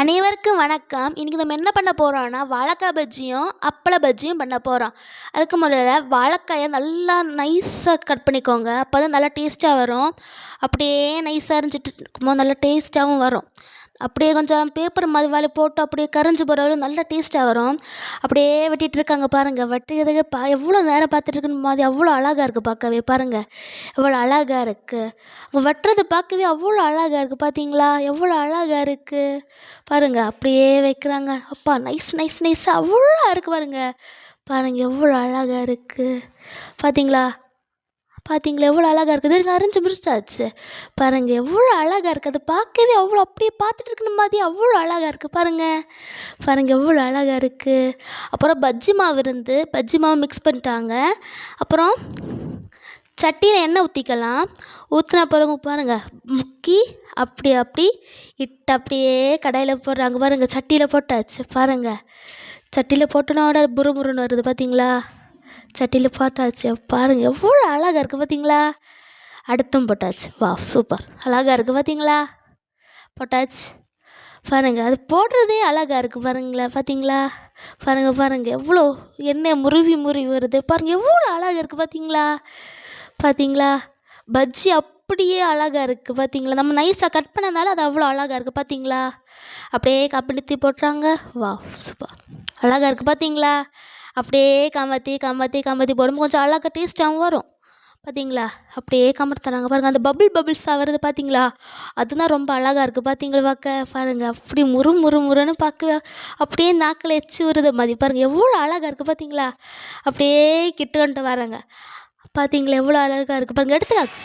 அனைவருக்கும் வணக்கம். இன்றைக்கி நம்ம என்ன பண்ண போகிறோம்னா வாழைக்காய் பஜ்ஜியும் அப்பள பஜ்ஜியும் பண்ண போகிறோம் அதுக்கு முதல்ல வாழைக்காயை நல்லா நைஸாக கட் பண்ணிக்கோங்க. அப்போ தான் நல்லா டேஸ்ட்டாக வரும். அப்படியே நைஸாக அரிஞ்சிட்டு இருக்கும்போது நல்லா டேஸ்ட்டாகவும் வரும். அப்படியே கொஞ்சம் பேப்பர் மாதிரி வாழை போட்டு அப்படியே கரைஞ்சி போகிறவளும் நல்லா டேஸ்ட்டாக வரும். அப்படியே வெட்டிகிட்டு இருக்காங்க பாருங்கள் வெட்டுறதுக்கு பா எவ்வளோ நேரம் பார்த்துட்டு மாதிரி அவ்வளோ அழகாக இருக்குது பார்க்கவே பாருங்கள் எவ்வளோ அழகாக இருக்குது அவங்க வெட்டுறது பார்க்கவே அவ்வளோ அழகாக இருக்குது பார்த்தீங்களா? எவ்வளோ அழகாக இருக்குது பாருங்கள் அப்படியே வைக்கிறாங்க. அப்பா நைஸ் நைஸ் நைஸாக அவ்வளோ இருக்குது பாருங்கள் பாருங்கள் எவ்வளோ அழகாக இருக்குது பார்த்தீங்களா? பார்த்தீங்களா எவ்வளோ அழகாக இருக்குது. இருங்க அரைஞ்சு முடிச்சாச்சு. பாருங்கள் எவ்வளோ அழகாக இருக்குது அது பார்க்கவே அவ்வளோ அப்படியே பார்த்துட்டு இருக்கிற மாதிரி அவ்வளோ அழகாக இருக்குது பாருங்கள் பாருங்கள் எவ்வளோ அழகாக இருக்குது அப்புறம் பஜ்ஜி மாவு இருந்து பஜ்ஜி மாவு மிக்ஸ் பண்ணிட்டாங்க. அப்புறம் சட்டியில் எண்ணெய் ஊற்றிக்கலாம் ஊற்றின பிறகு பாருங்கள் முக்கி அப்படி அப்படி இட்டு அப்படியே கடையில் போடுறாங்க. பாருங்கள் சட்டியில் போட்டாச்சு. பாருங்கள் சட்டியில் போட்டனோட புறுமுறுன்னு வருது பார்த்தீங்களா சட்டியில் போட்டாச்சு. பாருங்கள் எவ்வளோ அழகாக இருக்குது பார்த்தீங்களா அடுத்தும் போட்டாச்சு. வா சூப்பர் அழகாக இருக்குது பார்த்தீங்களா போட்டாச்சு. பாருங்கள் அது போடுறதே அழகாக இருக்குது பாருங்களேன் பார்த்தீங்களா பாருங்கள் பாருங்கள் எவ்வளோ எண்ணெய் முருவி முருவி வருது. பாருங்கள் எவ்வளோ அழகாக இருக்குது பார்த்தீங்களா பார்த்தீங்களா பஜ்ஜி அப்படியே அழகாக இருக்குது பார்த்தீங்களா நம்ம நைஸாக கட் பண்ணதால அது அவ்வளோ அழகாக இருக்குது பார்த்தீங்களா அப்படியே கப்படுத்தி போட்டுறாங்க. வா சூப்பர் அழகாக இருக்குது பார்த்தீங்களா அப்படியே கமத்தி கமத்தி கமத்தி போடும்போது கொஞ்சம் அழகாக டேஸ்ட்டாகவும் வரும். பார்த்தீங்களா அப்படியே கமர்த்துறாங்க பாருங்கள் அந்த பபிள் பபிள்ஸாக வருது பார்த்தீங்களா அதுதான் ரொம்ப அழகாக இருக்குது பார்த்தீங்களா பார்க்க பாருங்கள் அப்படி முறு முறு முறுன்னு பார்க்க அப்படியே நாக்கில் எச்சி வருது மாதிரி பாருங்கள் எவ்வளோ அழகாக இருக்குது பார்த்தீங்களா அப்படியே கிட்ட வந்துட்டு வராங்க. பார்த்தீங்களா எவ்வளோ அழகாக இருக்குது பாருங்கள் எடுத்துடாச்சு